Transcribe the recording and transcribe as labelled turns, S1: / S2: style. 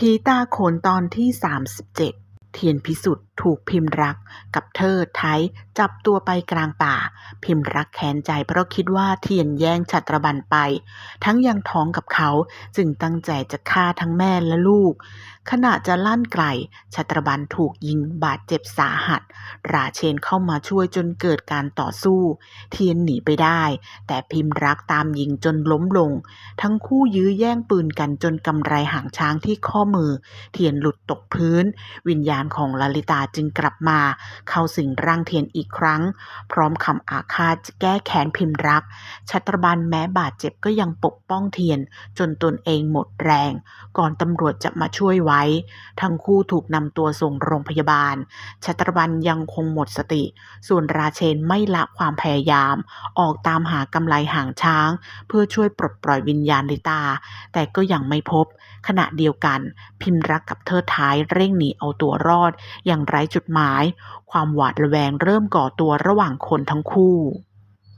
S1: ผีตาโขนตอนที่ 37 เทียนพิสุทธิ์ถูกพิมพ์รักกับเธอไทยจับตัวไปกลางป่า พิมพ์รักแค้นใจเพราะคิดว่าเทียนแย่งชัตรบันไป ทั้งยังท้องกับเขาจึงตั้งใจจะฆ่าทั้งแม่และลูก ขณะจะลั่นไกลชัตรบันถูกยิงบาดเจ็บสาหัส ราเชนเข้ามาช่วยจนเกิดการต่อสู้ เทียนหนีไปได้ แต่พิมพ์รักตามยิงจนล้มลง ทั้งคู่ยื้อแย่งปืนกันจนกำไรหางช้างที่ข้อมือ เทียนหลุดตกพื้น วิญญาณของลลิตาจึงกลับมา เข้าสิงร่างเทียนอีกครั้ง พร้อมคำอาฆาตแก้แค้นพิมพ์รัก ชัตรบันแม้บาดเจ็บก็ยังปกป้องเทียน จนตนเองหมดแรง ก่อนตำรวจจะมาช่วยไว้ทั้งคู่ถูกนำตัวส่งโรงพยาบาล ชัตรบันยังคงหมดสติ ส่วนราเชนไม่ละความพยายาม ออกตามหากำไลหางช้าง เพื่อช่วยปลดปล่อยวิญญาณลิตา แต่ก็ยังไม่พบ ขณะเดียวกัน พิมรักกับเทิดท้ายเร่งหนีเอาตัวรอด อย่างไร้จุดหมาย ความหวาดระแวงเริ่มก่อตัวระหว่างคนทั้งคู่